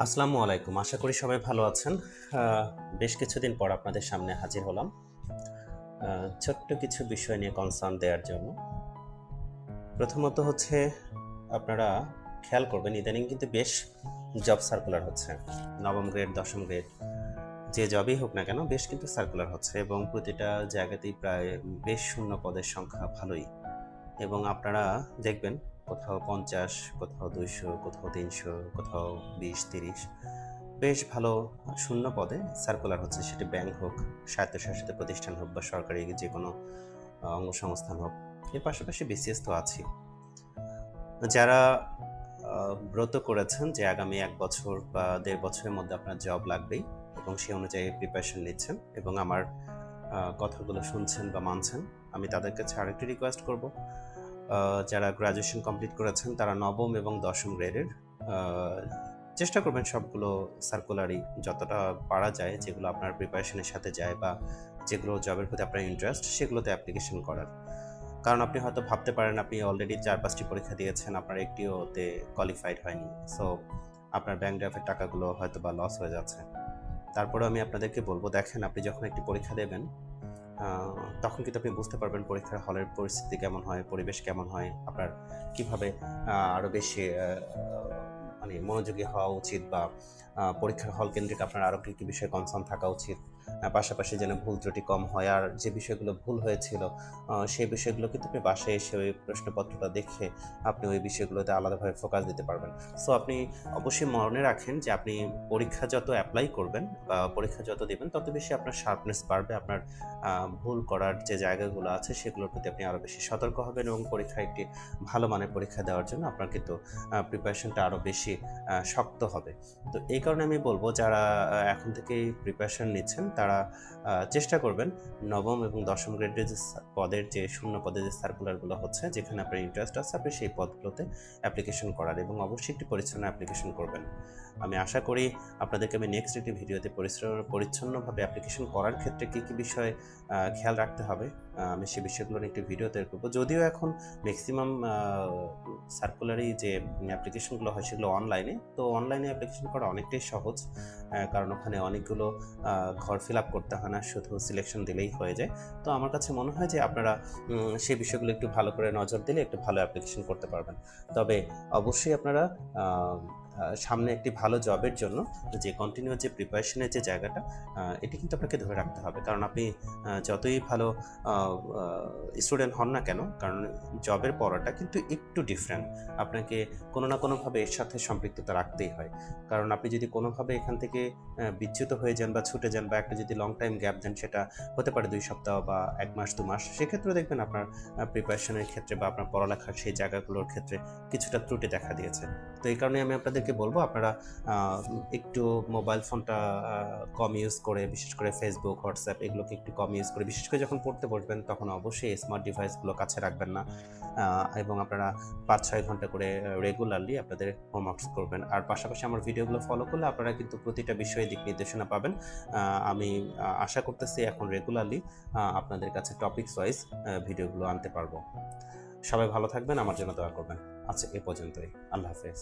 আসসালামু আলাইকুম। আশা করি সবাই ভালো আছেন। বেশ কিছুদিন পর আপনাদের সামনে হাজির হলাম। ছোট্ট কিছু বিষয় নিয়ে কনসার্ন দেওয়ার জন্য। প্রথমত হচ্ছে, আপনারা খেয়াল করবেন, ইদানিং কিন্তু বেশ জব সার্কুলার হচ্ছে। নবম গ্রেড দশম গ্রেড যে জবই হোক না কেন, বেশ কিন্তু সার্কুলার হচ্ছে এবং প্রতিটা জায়গাতেই প্রায় বেশ শূন্য পদের সংখ্যা ভালোই। এবং আপনারা দেখবেন কোথাও পঞ্চাশ কোথাও দুইশো কোথাও তিনশো কোথাও বিশ তিরিশ। বেশ ভালো শূন্য পদে সার্কুলার হচ্ছে সেটি ব্যাংক হোক স্বায়ত্তশাসিত প্রতিষ্ঠান হোক বা সরকারি যে কোনো আহ, অঙ্গসংস্থান হোক। এর পাশাপাশি বিসিএস তো আছেই। যারা ব্রত করেছেন যে আগামী এক বছর বা দেড় বছরের মধ্যে আপনার জব লাগবেই এবং সেই অনুযায়ী প্রিপারেশন নিচ্ছেন এবং আমার কথাগুলো শুনছেন বা মানছেন আমি তাদের কাছে আরেকটি রিকোয়েস্ট করব। যারা গ্রাজুয়েশন কমপ্লিট করেছেন, তারা নবম এবং দশম গ্রেডের চেষ্টা করবেন সবগুলো সার্কুলারই যতটা পারা যায়, যেগুলো আপনার প্রিপারেশনের সাথে যায় বা যেগুলো জবের প্রতি আপনার ইন্টারেস্ট সেগুলোতে অ্যাপ্লিকেশন করার। কারণ আপনি হয়তো ভাবতে পারেন, আপনি অলরেডি চার, পাঁচটি পরীক্ষা দিয়েছেন, আপনার একটিওতে কোয়ালিফাইড হয়নি। সো আপনার ব্যাংক ড্রাফের টাকাগুলো হয়তো বা লস হয়ে যাচ্ছে। তারপরে আমি আপনাদেরকে বলব, দেখেন আপনি যখন একটি পরীক্ষা দেবেন তখন কিন্তু আপনি বুঝতে পারবেন পরীক্ষার হলের পরিস্থিতি কেমন হয়, পরিবেশ কেমন হয়, আপনার কীভাবে আরও আরও বেশি মানে মনোযোগী হওয়া উচিত বা পরীক্ষার হল কেন্দ্রিক আপনার আরও কী কী বিষয়ে কনসার্ন থাকা উচিত? পাশাপাশি যেন ভুল ত্রুটি কম হয় আর যে বিষয়গুলো ভুল হয়েছিল সেই বিষয়গুলো কিন্তু আপনি বাসায় এসে ওই প্রশ্নপত্রটা দেখে আপনি ওই বিষয়গুলোতে আলাদাভাবে ফোকাস দিতে পারবেন। সো আপনি অবশ্যই মনে রাখেন যে আপনি পরীক্ষা যত অ্যাপ্লাই করবেন বা পরীক্ষা যত দেবেন, তত বেশি আপনার শার্পনেস বাড়বে, আপনার ভুল করার যে জায়গাগুলো আছে সেগুলোর প্রতি আপনি আরও বেশি সতর্ক হবেন এবং পরীক্ষা একটি ভালো মানের পরীক্ষা দেওয়ার জন্য আপনার কিন্তু প্রিপারেশনটা আরও বেশি শক্ত হবে। তো এই কারণে আমি বলব যারা এখন থেকেই প্রিপারেশন নিচ্ছেন, তারা চেষ্টা করবেন নবম এবং দশম গ্রেডের যে পদের যে শূন্য পদের যে সার্কুলারগুলো হচ্ছে, যেখানে আপনার ইন্টারেস্ট আছে, আপনি সেই পদগুলোতে অ্যাপ্লিকেশন করার এবং অবশ্যই একটি পরিচ্ছন্ন অ্যাপ্লিকেশন করবেন। আমি আশা করি আপনাদেরকে আমি নেক্সট একটি ভিডিওতে পরিচ্ছন্ন- পরিচ্ছন্নভাবে অ্যাপ্লিকেশন করার ক্ষেত্রে কী কী বিষয় খেয়াল রাখতে হবে আমি সেই বিষয়গুলো নিয়ে একটি ভিডিও তৈরি করব। যদিও এখন ম্যাক্সিমাম সার্কুলারি যে অ্যাপ্লিকেশনগুলো হয়, সেগুলো অনলাইনে তো অনলাইনে অ্যাপ্লিকেশন করা অনেকটাই সহজ কারণ ওখানে অনেকগুলো ঘর ফিল আপ করতে হয় না, শুধু সিলেকশন দিলেই হয়ে যায়। তো আমার কাছে মনে হয় যে আপনারা সেই বিষয়গুলো একটু ভালো করে নজর দিলে একটু ভালো অ্যাপ্লিকেশন করতে পারবেন। তবে অবশ্যই আপনারা সামনে একটি ভালো জবের জন্য যে কন্টিনিউ যে প্রিপারেশনের যে জায়গাটা এটি কিন্তু আপনাকে ধরে রাখতে হবে। কারণ আপনি যতই ভালো স্টুডেন্ট হন না কেন, কারণ জবের পড়াটা কিন্তু একটু ডিফারেন্ট আপনাকে কোনো না কোনোভাবে এর সাথে সম্পৃক্ততা রাখতেই হয়। কারণ আপনি যদি কোনোভাবে এখান থেকে বিচ্যুত হয়ে যান বা ছুটে যান বা একটা যদি লং টাইম গ্যাপ দেন, সেটা হতে পারে দুই সপ্তাহ বা এক মাস, দু মাস সেক্ষেত্রে দেখবেন আপনার প্রিপারেশনের ক্ষেত্রে বা আপনার পড়ালেখার সেই জায়গাগুলোর ক্ষেত্রে কিছুটা ত্রুটি দেখা দিয়েছে। তো এই কারণে আমি আপনাদেরকে বলব, আপনারা একটু মোবাইল ফোনটা কম ইউজ করে, বিশেষ করে ফেসবুক হোয়াটসঅ্যাপ এগুলোকে একটু কম ইউজ করে, বিশেষ করে যখন পড়তে বসবেন তখন অবশ্যই স্মার্ট ডিভাইসগুলো কাছে রাখবেন না। এবং আপনারা পাঁচ ছয় ঘণ্টা করে রেগুলারলি আপনাদের হোমওয়ার্কস করবেন। আর পাশাপাশি আমার ভিডিওগুলো ফলো করলে আপনারা কিন্তু প্রতিটা বিষয়ে দিক নির্দেশনা পাবেন। আমি আশা করতেছি এখন রেগুলারলি আপনাদের কাছে টপিকস ওয়াইজ ভিডিওগুলো আনতে পারব। সবাই ভালো থাকবেন, আমার জন্য দোয়া করবেন। আচ্ছা এ পর্যন্তই। আল্লাহ হাফেজ।